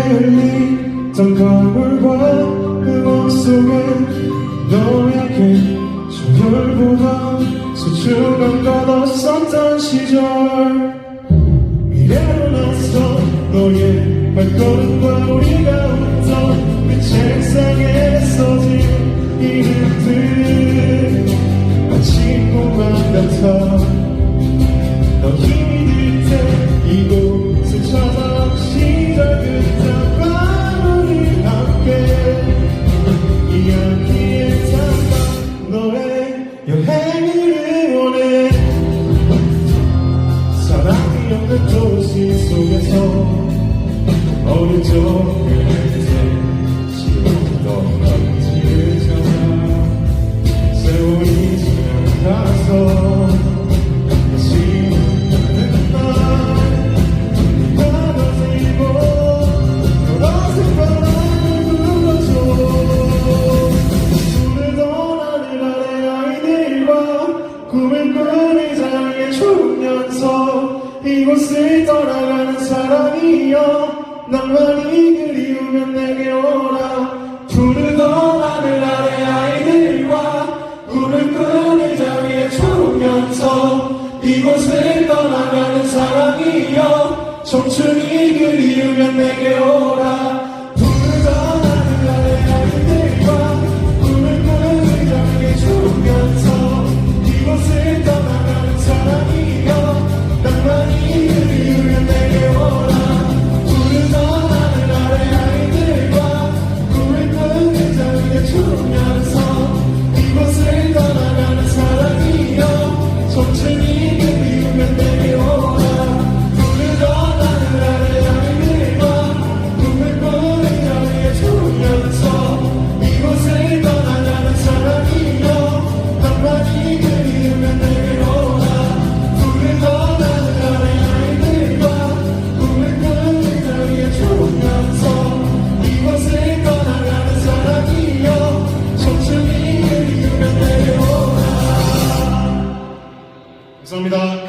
함께 흘리던 거울과 그梦속에 너에게 저별보다 소중한 건 없었던 시절. 미래로 나서 너의 발걸음과 우리가 웃던 그 책상에 써진 이름들 마치 꿈만 같아. 너 힘이 들 도시 속에서 어느 때 이곳을 떠나가는 사람이여 낭만이 그리우면 내게 오라. 푸르던 하늘 아래 아이들과 꿈을 꾸는 자리에 초면서 이곳을 떠나가는 사람이여 청춘이 그리우면 내게 오라 이곳을 떠나가는 사람이여. 천천히 내리우면 내려 감사합니다.